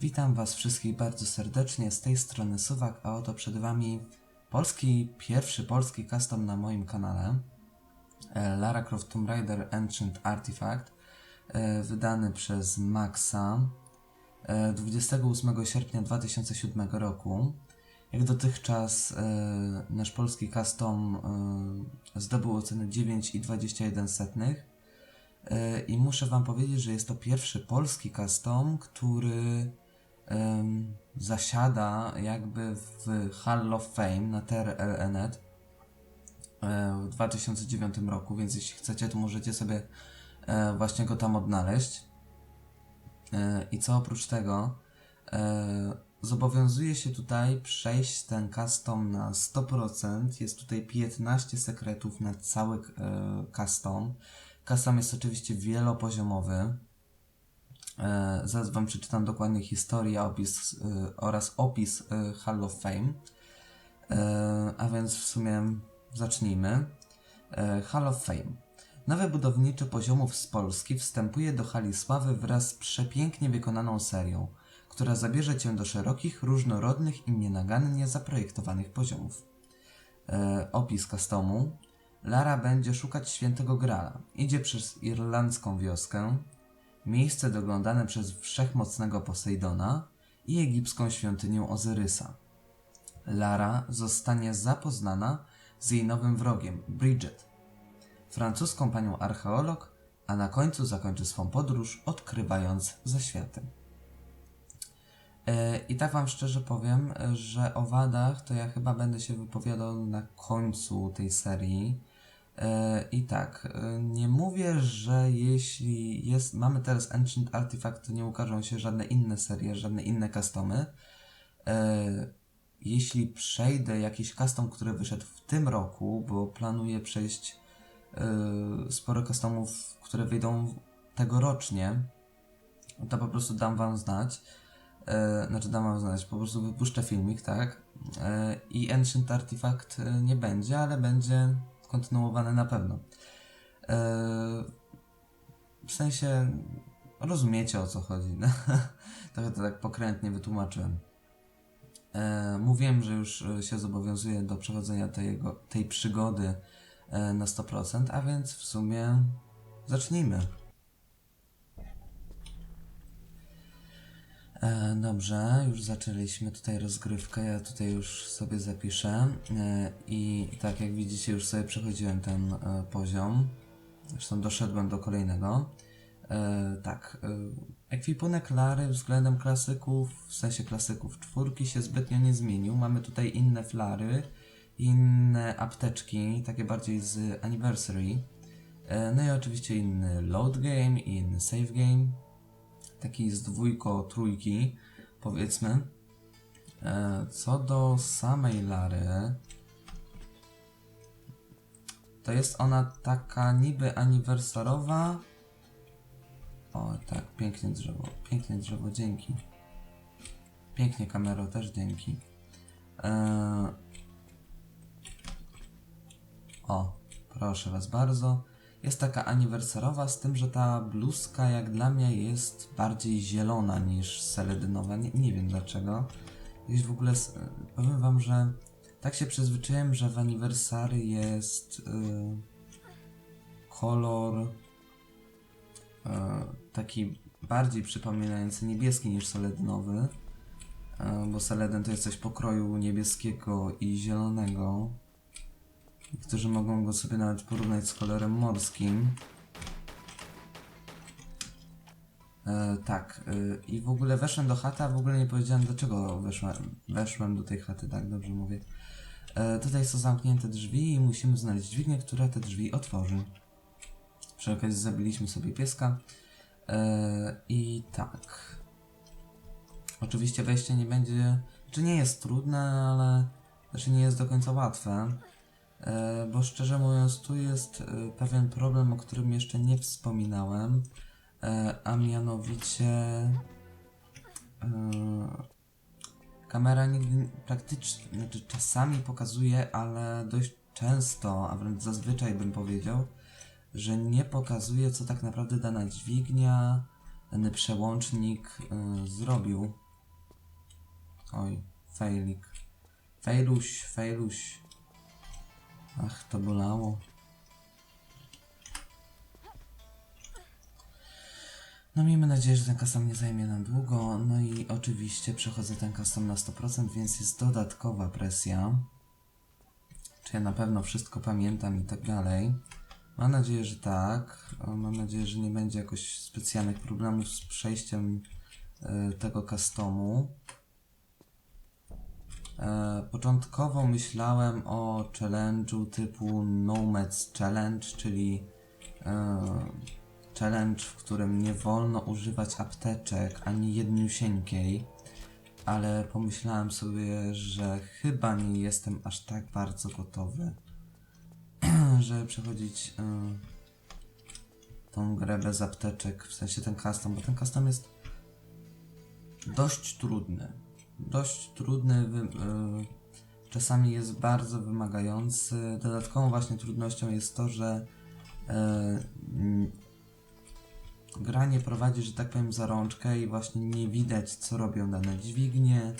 Witam Was wszystkich bardzo serdecznie, z tej strony Suwak, a oto przed Wami polski, pierwszy polski custom na moim kanale e, Lara Croft Tomb Raider Ancient Artifact e, wydany przez Maxa e, 28 sierpnia 2007 roku. Jak dotychczas e, nasz polski custom e, zdobył ocenę 9,21 E, I muszę Wam powiedzieć, że jest to pierwszy polski custom, który em, zasiada jakby w Hall of Fame na TRL.net e, w 2009 roku, więc jeśli chcecie, to możecie sobie e, właśnie go tam odnaleźć. E, I co oprócz tego, zobowiązuje się tutaj przejść ten custom na 100%. Jest tutaj 15 sekretów na cały custom. Custom jest oczywiście wielopoziomowy. E, zaraz Wam przeczytam dokładnie historię opis, e, oraz opis e, Hall of Fame. A więc w sumie zacznijmy. Hall of Fame. Nowy budowniczy poziomów z Polski wstępuje do Hali Sławy wraz z przepięknie wykonaną serią, która zabierze Cię do szerokich, różnorodnych i nienagannie zaprojektowanych poziomów. Opis customu. Lara będzie szukać świętego Grala. Idzie przez irlandzką wioskę, miejsce doglądane przez wszechmocnego Posejdona i egipską świątynię Ozyrysa. Lara zostanie zapoznana z jej nowym wrogiem, Bridget, francuską panią archeolog, a na końcu zakończy swą podróż, odkrywając zaświaty. E, I tak Wam szczerze powiem, że o wadach to ja chyba będę się wypowiadał na końcu tej serii. E, I tak, e, nie mówię, że jeśli jest, mamy teraz Ancient Artifact, to nie ukażą się żadne inne serie, żadne inne customy. E, Jeśli przejdę jakiś custom, który wyszedł w tym roku, bo planuję przejść sporo customów, które wyjdą tegorocznie, to po prostu dam Wam znać. Znaczy dam Wam znać, po prostu wypuszczę filmik, tak? I Ancient Artifact nie będzie, ale będzie kontynuowane na pewno. E, w sensie rozumiecie o co chodzi. Trochę to tak pokrętnie wytłumaczyłem. E, mówiłem, że już e, się zobowiązuję do przechodzenia tego, tej przygody na 100%, a więc w sumie zacznijmy. E, dobrze, już zaczęliśmy tutaj rozgrywkę. Ja tutaj już sobie zapiszę. E, I tak jak widzicie, już sobie przechodziłem ten e, poziom. Zresztą doszedłem do kolejnego. E, tak, e, ekwipunek Lary względem klasyków, w sensie klasyków czwórki się zbytnio nie zmienił. Mamy tutaj inne flary, inne apteczki, takie bardziej z Anniversary. E, no i oczywiście inny load game inny save game taki z dwójko, trójki, powiedzmy. E, Co do samej Lary, to jest ona taka niby aniwersarowa. O, tak, pięknie drzewo, pięknie drzewo, dzięki. Pięknie kamero, też dzięki. E, O, proszę was bardzo. Jest taka aniwersarowa, z tym, że ta bluzka jak dla mnie jest bardziej zielona niż seledynowa. Nie, nie wiem dlaczego. Jest w ogóle, powiem wam, że tak się przyzwyczaiłem, że w aniversary jest y, kolor y, taki bardziej przypominający niebieski niż seledynowy. Y, bo seledyn to jest coś pokroju niebieskiego i zielonego. Niektórzy mogą go sobie nawet porównać z kolorem morskim. E, tak, e, i w ogóle weszłem do chaty, a w ogóle nie powiedziałem dlaczego weszłem, weszłem do tej chaty, tak dobrze mówię. E, tutaj są zamknięte drzwi i musimy znaleźć dźwignię, która te drzwi otworzy. Przy okazji zabiliśmy sobie pieska. E, I tak. Oczywiście wejście nie będzie, czy nie jest trudne, ale znaczy nie jest do końca łatwe. E, bo szczerze mówiąc, tu jest e, pewien problem, o którym jeszcze nie wspominałem, e, a mianowicie kamera nigdy praktycznie, znaczy czasami pokazuje, ale dość często, a wręcz zazwyczaj bym powiedział, że nie pokazuje, co tak naprawdę dana dźwignia, dany przełącznik zrobił. Oj, failik. Failuś, failuś. Ach, to bolało. No miejmy nadzieję, że ten custom nie zajmie nam długo. No i oczywiście przechodzę ten custom na 100%, więc jest dodatkowa presja. Czy ja na pewno wszystko pamiętam i tak dalej. Mam nadzieję, że tak. Mam nadzieję, że nie będzie jakoś specjalnych problemów z przejściem e, tego customu. E, początkowo myślałem o challenge'u typu Nomads Challenge, czyli e, challenge, w którym nie wolno używać apteczek ani jedniusieńkiej, ale pomyślałem sobie, że chyba nie jestem aż tak bardzo gotowy, żeby przechodzić e, tą grę bez apteczek, w sensie ten custom, bo ten custom jest dość trudny. Dość trudny, wy, y, czasami jest bardzo wymagający. Dodatkową właśnie trudnością jest to, że y, gra nie prowadzi, że tak powiem, za rączkę i właśnie nie widać, co robią dane dźwignie.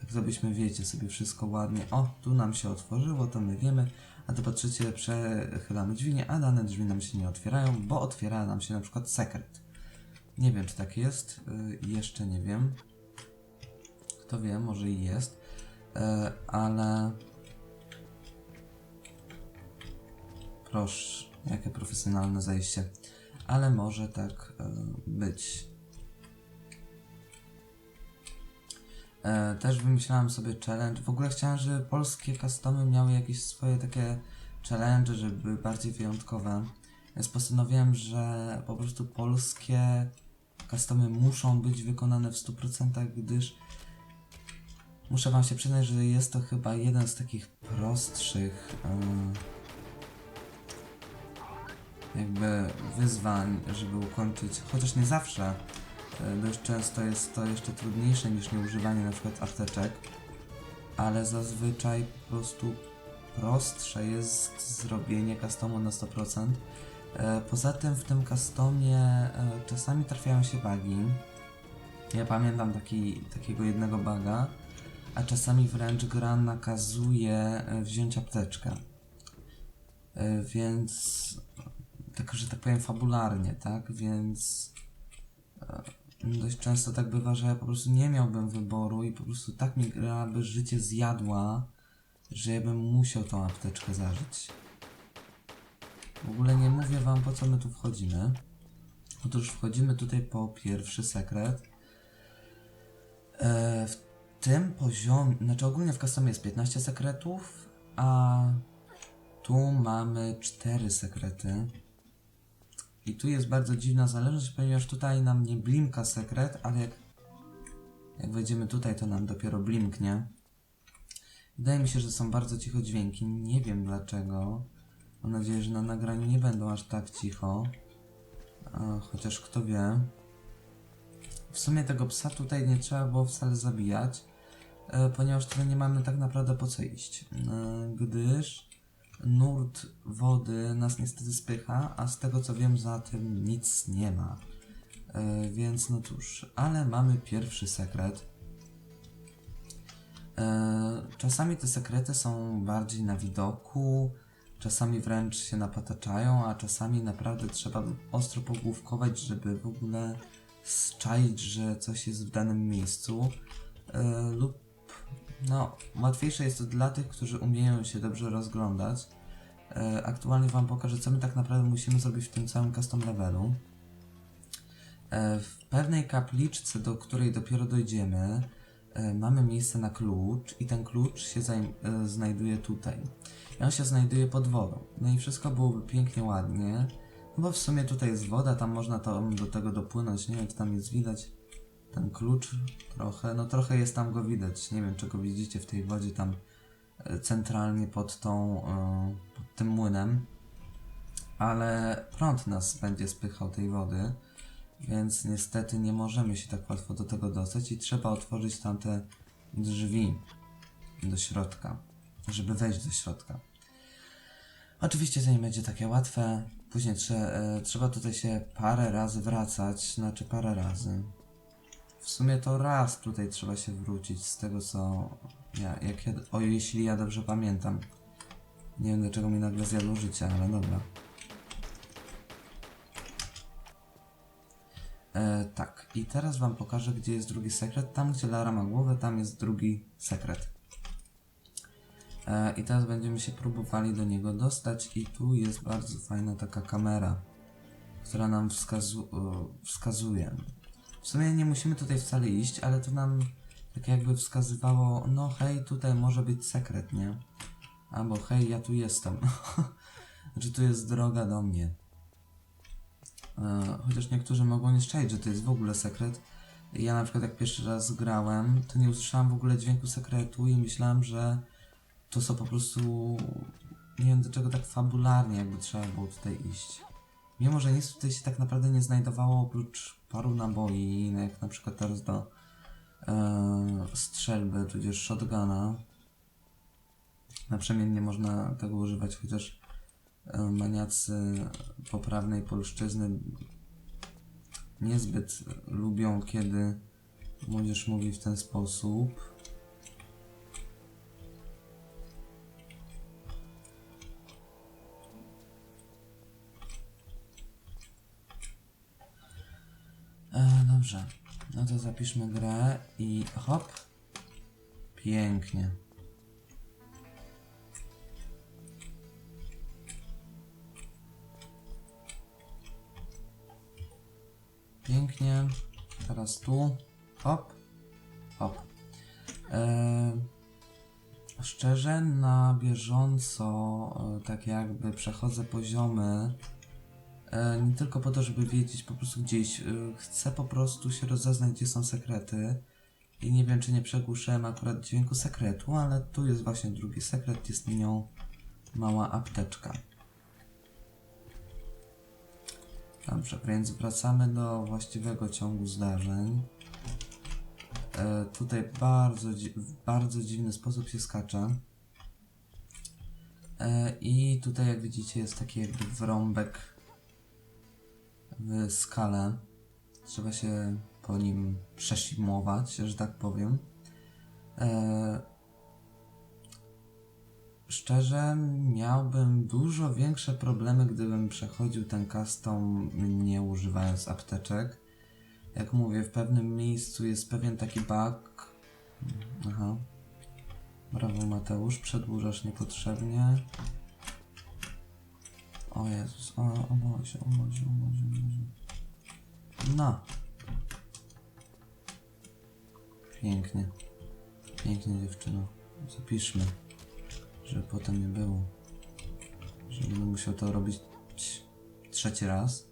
Tak żebyśmy, wiecie, sobie wszystko ładnie, o, tu nam się otworzyło, to my wiemy, a to patrzycie, przechylamy dźwignię, a dane drzwi nam się nie otwierają, bo otwiera nam się na przykład sekret. Nie wiem, czy tak jest, y, jeszcze nie wiem. Kto wie, może i jest, e, ale. Proszę, jakie profesjonalne zajście. Ale może tak e, być. E, też wymyślałem sobie challenge. W ogóle chciałem, żeby polskie customy miały jakieś swoje takie challenge, żeby były bardziej wyjątkowe. Więc postanowiłem, że po prostu polskie customy muszą być wykonane w 100%, gdyż Muszę wam się przyznać, że jest to chyba jeden z takich prostszych yy, jakby wyzwań, żeby ukończyć, chociaż nie zawsze. Yy, dość często jest to jeszcze trudniejsze niż nieużywanie na przykład apteczek, ale zazwyczaj po prostu prostsze jest zrobienie customu na 100%. Yy, poza tym w tym customie czasami trafiają się bugi. Ja pamiętam taki, takiego jednego buga, a czasami wręcz gra nakazuje e, wziąć apteczkę. E, Więc, tak, że tak powiem, fabularnie, tak? Więc e, dość często tak bywa, że ja po prostu nie miałbym wyboru i po prostu tak mi gra by życie zjadła, że ja bym musiał tą apteczkę zażyć. W ogóle nie mówię wam po co my tu wchodzimy. Otóż wchodzimy tutaj po pierwszy sekret. E, tym poziomie, znaczy ogólnie w customie jest 15 sekretów, a tu mamy 4 sekrety. I tu jest bardzo dziwna zależność, ponieważ tutaj nam nie blimka sekret, ale jak, jak wejdziemy tutaj, to nam dopiero blimknie. Wydaje mi się, że są bardzo cicho dźwięki, nie wiem dlaczego. Mam nadzieję, że na nagraniu nie będą aż tak cicho. A, chociaż kto wie. W sumie tego psa tutaj nie trzeba było wcale zabijać, ponieważ tutaj nie mamy tak naprawdę po co iść. E, gdyż nurt wody nas niestety spycha, a z tego co wiem za tym nic nie ma. E, więc no cóż, ale mamy pierwszy sekret. E, czasami te sekrety są bardziej na widoku, czasami wręcz się napataczają, a czasami naprawdę trzeba ostro pogłówkować, żeby w ogóle zczaić, że coś jest w danym miejscu. E, lub no, łatwiejsze jest to dla tych, którzy umieją się dobrze rozglądać. E, aktualnie Wam pokażę, co my tak naprawdę musimy zrobić w tym całym custom levelu. E, w pewnej kapliczce, do której dopiero dojdziemy, e, mamy miejsce na klucz i ten klucz się e, znajduje tutaj. I on się znajduje pod wodą. No i wszystko byłoby pięknie, ładnie. No bo w sumie tutaj jest woda, tam można tam do tego dopłynąć. Nie wiem, tam jest widać ten klucz trochę. No trochę jest tam go widać. Nie wiem, czy go widzicie w tej wodzie tam e, centralnie pod tą, e, pod tym młynem. Ale prąd nas będzie spychał tej wody, więc niestety nie możemy się tak łatwo do tego dostać i trzeba otworzyć tamte drzwi do środka, żeby wejść do środka. Oczywiście to nie będzie takie łatwe. Później trze, e, trzeba tutaj się parę razy wracać, znaczy parę razy. W sumie to raz tutaj trzeba się wrócić z tego co... Ja, jak ja, o, jeśli ja dobrze pamiętam. Nie wiem dlaczego mi nagle zjadło życie, ale dobra. E, tak, i teraz wam pokażę, gdzie jest drugi sekret. Tam, gdzie Lara ma głowę, tam jest drugi sekret. E, I teraz będziemy się próbowali do niego dostać i tu jest bardzo fajna taka kamera, która nam wskazu e, wskazuje. W sumie nie musimy tutaj wcale iść, ale to nam tak jakby wskazywało, no hej, tutaj może być sekret, nie? Albo hej, ja tu jestem. znaczy tu jest droga do mnie. E, chociaż niektórzy mogą nie szczaić, że to jest w ogóle sekret. Ja na przykład jak pierwszy raz grałem, to nie usłyszałem w ogóle dźwięku sekretu i myślałem, że to są po prostu... Nie wiem do czego tak fabularnie jakby trzeba było tutaj iść. Mimo, że nic tutaj się tak naprawdę nie znajdowało oprócz paru naboi, jak na przykład teraz do e, strzelby, tudzież shotguna. Naprzemiennie można tego używać, chociaż e, maniacy poprawnej polszczyzny niezbyt lubią, kiedy młodzież mówi w ten sposób. Zapiszmy grę i hop. Pięknie. Pięknie. Teraz tu. Hop. Hop. E, szczerze, na bieżąco, e, tak jakby przechodzę poziomy. E, nie tylko po to, żeby wiedzieć po prostu gdzieś. E, chcę po prostu się rozeznać, gdzie są sekrety. I nie wiem, czy nie przegłuszyłem akurat dźwięku sekretu, ale tu jest właśnie drugi sekret. Jest nią mała apteczka. Dobrze, więc wracamy do właściwego ciągu zdarzeń. E, tutaj bardzo, w bardzo dziwny sposób się skacze. E, I tutaj, jak widzicie, jest taki jakby wrąbek w skale. Trzeba się po nim przesimować, że tak powiem. E, szczerze, miałbym dużo większe problemy, gdybym przechodził ten custom nie używając apteczek. Jak mówię, w pewnym miejscu jest pewien taki bug. Aha. Brawo Mateusz, przedłużasz niepotrzebnie. O Jezus, o, o Boże, o Boże, o Boże. No. Pięknie. Pięknie dziewczyno. Zapiszmy, żeby potem nie było. Że będę musiał to robić trzeci raz.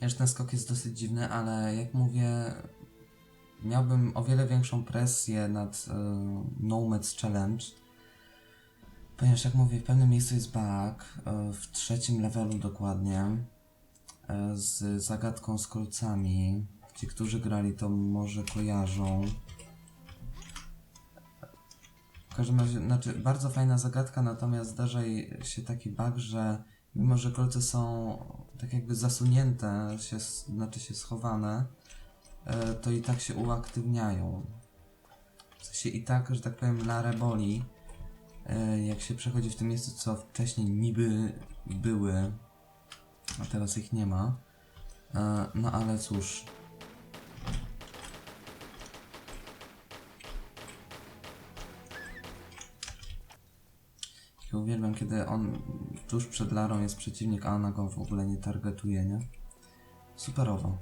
Jeszcze ten skok jest dosyć dziwny, ale jak mówię, miałbym o wiele większą presję nad y, Nomads Challenge. Ponieważ jak mówię, w pewnym miejscu jest bug, y, w trzecim levelu dokładnie, y, z zagadką z kolcami. Ci, którzy grali, to może kojarzą. W każdym razie, znaczy, bardzo fajna zagadka, natomiast zdarza się taki bug, że mimo, że kolce są tak jakby zasunięte, się, znaczy się schowane, e, to i tak się uaktywniają. W sensie i tak, że tak powiem, larę boli, e, jak się przechodzi w tym miejscu, co wcześniej niby były, a teraz ich nie ma. E, No ale cóż. Ja uwielbiam, kiedy on tuż przed Larą jest przeciwnik, a ona go w ogóle nie targetuje, nie? Superowo.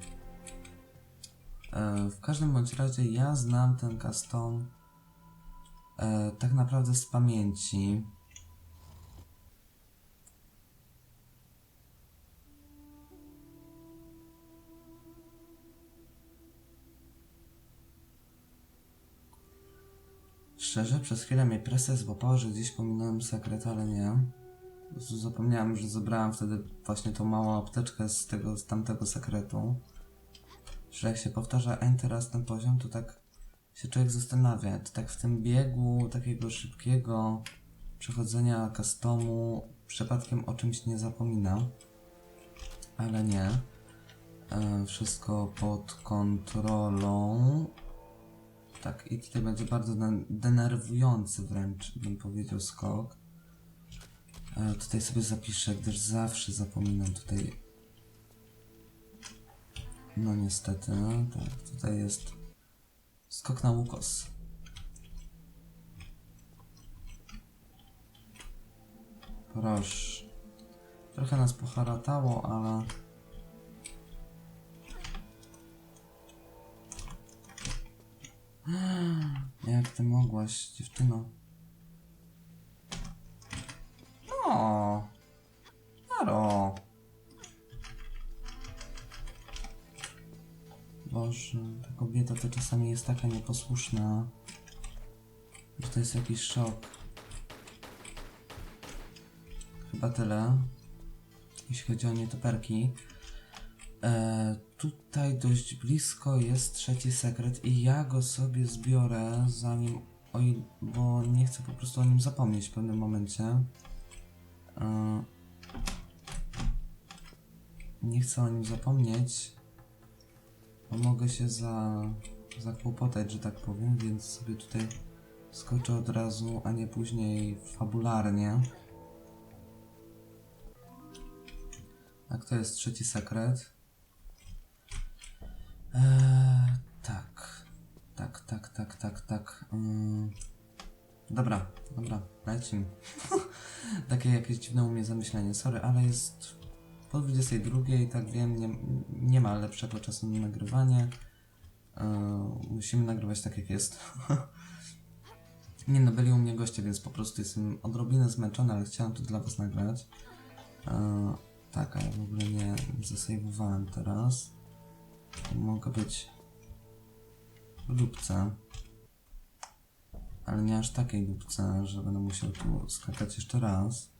E, w każdym bądź razie ja znam ten custom e, tak naprawdę z pamięci. Szczerze, przez chwilę mnie presja złapała, że gdzieś pominąłem sekret, ale nie. Zapomniałem, że zebrałem wtedy właśnie tą małą apteczkę z tego, z tamtego sekretu. Że jak się powtarza enter raz ten poziom, to tak się człowiek zastanawia. To tak w tym biegu takiego szybkiego przechodzenia customu przypadkiem o czymś nie zapomina. Ale nie. E, wszystko pod kontrolą. Tak, i tutaj będzie bardzo den- denerwujący wręcz, bym powiedział, skok. E, tutaj sobie zapiszę, gdyż zawsze zapominam tutaj. No niestety, tak, tutaj jest skok na łukos. Proszę. Trochę nas poharatało, ale... Jak ty mogłaś, dziewczyno? No. Boże, ta kobieta to czasami jest taka nieposłuszna, że to jest jakiś szok. Chyba tyle, jeśli chodzi o nietoperki. E, tutaj dość blisko jest trzeci sekret i ja go sobie zbiorę zanim, o il- bo nie chcę po prostu o nim zapomnieć w pewnym momencie. E, nie chcę o nim zapomnieć, mogę się za, zakłopotać, że tak powiem, więc sobie tutaj skoczę od razu, a nie później fabularnie. Tak, to jest trzeci sekret. Eee, tak. Tak, tak, tak, tak, tak. Mm. Dobra, dobra, lecimy. Takie jakieś dziwne u mnie zamyślenie, sorry, ale jest po 22, tak wiem, nie, nie ma lepszego czasu na nagrywanie. Eee, musimy nagrywać tak jak jest. nie no, byli u mnie goście, więc po prostu jestem odrobinę zmęczony, ale chciałem to dla was nagrać. Eee, tak, a ja w ogóle nie zasejwowałem teraz. Mogę być w dupce. Ale nie aż takiej dupce, że będę musiał tu skakać jeszcze raz.